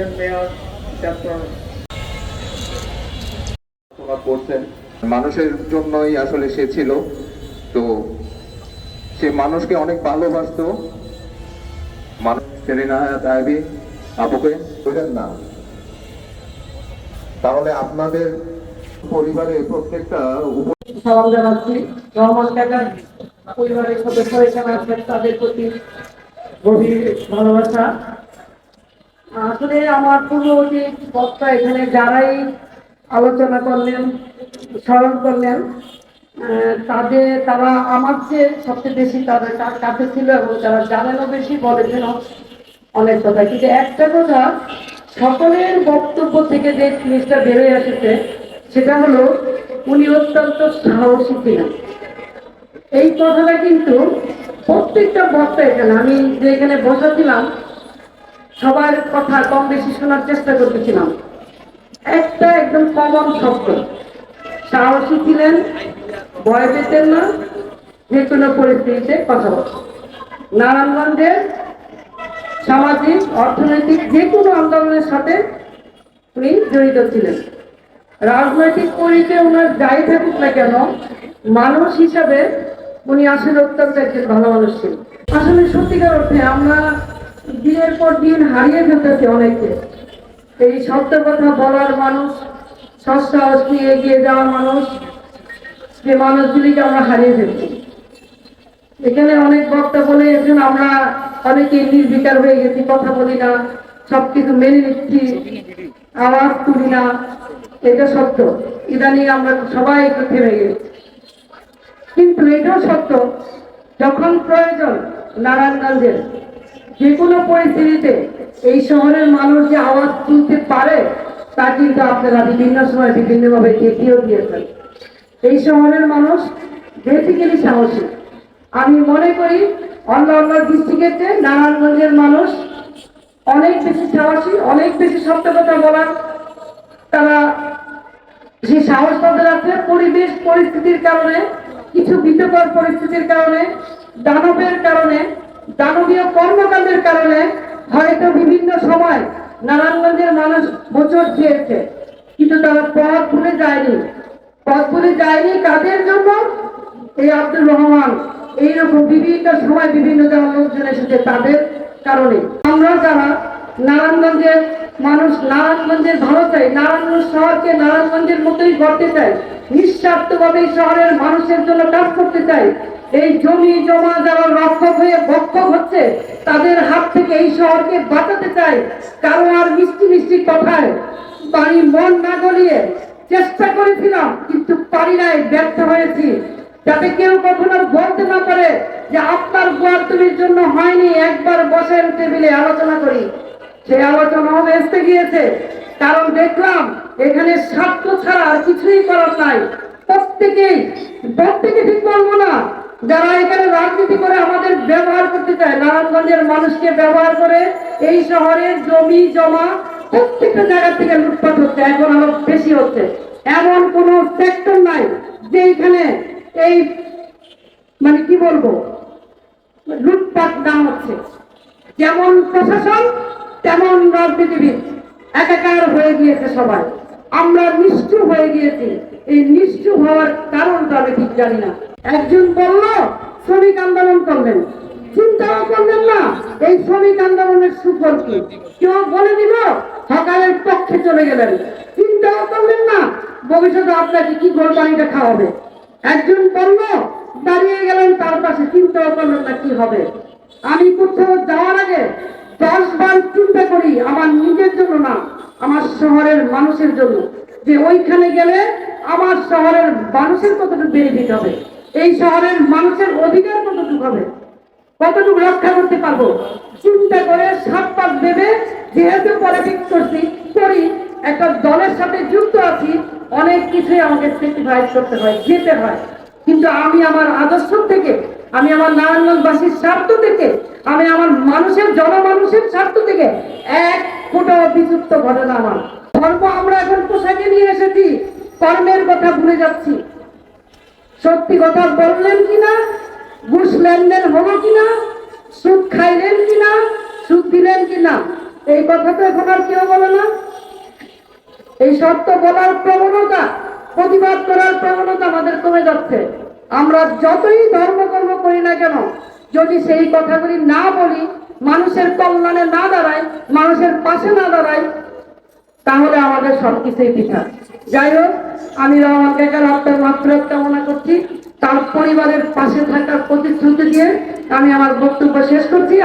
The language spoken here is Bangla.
সেকেন্ড মেয়র ডক্টর করছেন। মানুষের জন্যই আসলে সে ছিল। তো সে মানুষকে অনেক ভালোবাসতো। মানুষ সেলিনা হায়াত আইবি আপুকে। বুঝলেন না। তাহলে আপনাদের পরিবারের প্রত্যেকটা সালাম জানাচ্ছি। রহমান কাকার পরিবারের সদস্য এখানে আছেন। তাদের প্রতি গভীর ভালোবাসা। আসলে আমার পূর্ববর্তী বক্তা এখানে যারাই আলোচনা করলেন, স্মরণ করলেন তাদের তারা আমার চেয়ে সবচেয়ে বেশি তাদের কাছে ছিল এবং তারা জানেনও বেশি বলেছেন অনেক কথা। কিন্তু একটা কথা, সকলের বক্তব্য থেকে যে জিনিসটা বেরোয় এসেছে, সেটা হলো উনি অত্যন্ত সাহসী ছিলেন। এই কথাটা কিন্তু প্রত্যেকটা বক্তা এখানে, আমি যে এখানে বসাছিলাম সবার কথা কম বেশি শোনার চেষ্টা করতেছিলাম। একটা একদম কমন শব্দ। সাহসী ছিলেন, ভয় পেতেন না, যে কোনো পরিস্থিতিতে কথা বলতেন। নারায়ণগঞ্জের সামাজিক, অর্থনৈতিক যে কোনো আন্দোলনের সাথে উনি জড়িত ছিলেন। রাজনৈতিক পরিচয় ওনার যাই থাকুক না কেন, মানুষ হিসাবে উনি আসলে অত্যন্ত একজন ভালো মানুষ ছিলেন। আসলে সত্যিকার অর্থে আমরা দিনের পর দিন হারিয়ে ফেলতেছি অনেকে এই সত্য কথা বলার মানুষ, সৎসাহস নিয়ে এগিয়ে যাওয়ার মানুষ, যে মানুষগুলিকে আমরা হারিয়ে ফেলছি। এখানে অনেক বক্তা বলে গেছেন আমরা অনেকে নির্বিকার হয়ে গেছি, কথা বলি না, সবকিছু মেনে নিচ্ছি, আওয়াজ তুলি না, এটা সত্য। ইদানিং আমরা সবাই একটু থেমে গেছি। কিন্তু এটাও সত্য, যখন প্রয়োজন, নারায়ণগঞ্জের যে কোনো পরিস্থিতিতে এই শহরের মানুষ যে আওয়াজ তুলতে পারে, তা কিন্তু আপনারা বিভিন্ন সময় বিভিন্নভাবে দেখিয়েও দিয়েছেন। এই শহরের মানুষ বেসিক্যালি সাহসী। আমি মনে করি অন্য অন্য ডিস্ট্রিক্টের চেয়ে নারায়ণগঞ্জের মানুষ অনেক বেশি সাহসী, অনেক বেশি সত্য কথা বলার। তারা যে সাহস তাদের আছে পরিবেশ পরিস্থিতির কারণে, কিছু বিতকর পরিস্থিতির কারণে, দানবের কারণে দানবীয় কর্মকাণ্ডের কারণে হয়তো বিভিন্ন সময় নারায়ণগঞ্জের মানুষ বছর খেয়েছে। কিন্তু তারা পথ ভুলে যায়নি। পথ ভুলে যায়নি কাদের জন্য? এই আব্দুর রহমান এইরকম বিভিন্ন সময় বিভিন্ন যারা লোকজন এসেছে তাদের কারণে। আমরা যারা নারায়ণগঞ্জের মানুষ নারায়ণগঞ্জের ভালো চাই নারায়ণগঞ্জ শহরকে নারায়ণগঞ্জের মতোই গড়তে চাই নিঃস্বার্থভাবে শহরের মানুষের জন্য কাজ করতে চাই এই জমি জমা যারা রক্ষক হয়ে ভক্ষক হচ্ছে, তাদের হাত থেকে এই শহরকে বাঁচাতে চাই কারও আর মিষ্টি মিষ্টি কথায় বাড়ি মন না গলিয়ে চেষ্টা করেছিলাম, কিন্তু পারি নাই, ব্যর্থ হয়েছি। যাতে কেউ কখনো বলতে না পারে যে আপনার গোয়ারতুলির জন্য হয়নি, একবার বসেন টেবিলে, আলোচনা করি। সেই আলোচনা এসতে গিয়েছে, কারণ দেখলাম এখানে স্বার্থ ছাড়া আর কিছুই করার নাই। প্রত্যেকেই, প্রত্যেকে ঠিক বলব না, যারা এখানে রাজনীতি করে আমাদের ব্যবহার করতে চায়, নারায়ণগঞ্জের মানুষকে ব্যবহার করে এই শহরের জমি জমা প্রত্যেকটা জায়গা থেকে লুটপাট হচ্ছে, এখন আরও বেশি হচ্ছে। এমন কোন সেক্টর নাই যে এখানে এই মানে কি বলব, লুটপাট না হচ্ছে। যেমন প্রশাসন তেমন রাজনীতিবিদ একাকার হয়ে গিয়েছে সবাই। আমরা নিষ্ঠুর হয়ে গিয়েছি। এই নিষ্ঠুর হওয়ার কারণটা আমি ঠিক জানি না। একজন বলল, শ্রমিক আন্দোলন করলেন। চিন্তাও করলেন না, এই শ্রমিক আন্দোলনের সুফল কি? কেউ বলে দিল সকালের পক্ষে চলে গেলেন। চিন্তাও করলেন না, ভবিষ্যতে আপনাকে কি গোল পানিটা খাওয়াবে? একজন বলল, দাঁড়িয়ে গেলেন তার পাশে, চিন্তাও করলেন না কি হবে। আমি কোথাও যাওয়ার আগে দশ বার চিন্তা করি, আমার নিজের জন্য না, আমার শহরের মানুষের জন্য। যে ওইখানে গেলে আমার শহরের মানুষের কতটুকু বেনিফিট হবে? এই শহরের মানুষের অধিকার কতটুকু হবে? কতটুকু রক্ষা করতে পারব? চিন্তা করে সাত পাঁচ দেবে যেহেতু পলিটিক্স করছি, করি, একটা দলের সাথে যুক্ত আছি, অনেক কিছুই আমাকে স্যাক্রিফাইস করতে হয়, যেতে হয়। কিন্তু আমি আমার আদর্শ থেকে আমি আমার নারায়ণগঞ্জবাসীর স্বার্থ থেকে, আমি আমার মানুষের, জনমানুষের স্বার্থ থেকে এক ফুটো বিযুক্ত ঘটনা আমার। ধর্ম আমরা এখন পোশাকে নিয়ে এসেছি, কর্মের কথা ভুলে যাচ্ছি। সত্যি কথা বললেন কিনা, ঘুষ লেনদেন হলো কিনা, সুদ খাইলেন কিনা, সুদ দিলেন কিনা, এই কথা তো এখন আর কেউ বলে না। এই সত্য বলার প্রবণতা, প্রতিবাদ করার প্রবণতা আমাদের কমে যাচ্ছে। আমরা যতই ধর্মকর্ম করি না কেন, যদি সেই কথাগুলি না বলি, মানুষের কল্যাণে না দাঁড়ায়, মানুষের পাশে না দাঁড়ায়, তাহলে আমাদের সব কিছুই পিঠা। যাই হোক, আমি রহমান কাকার আত্মার মাত্র কামনা করছি। তার পরিবারের পাশে থাকার প্রতিশ্রুতি দিয়ে আমি আমার বক্তব্য শেষ করছি।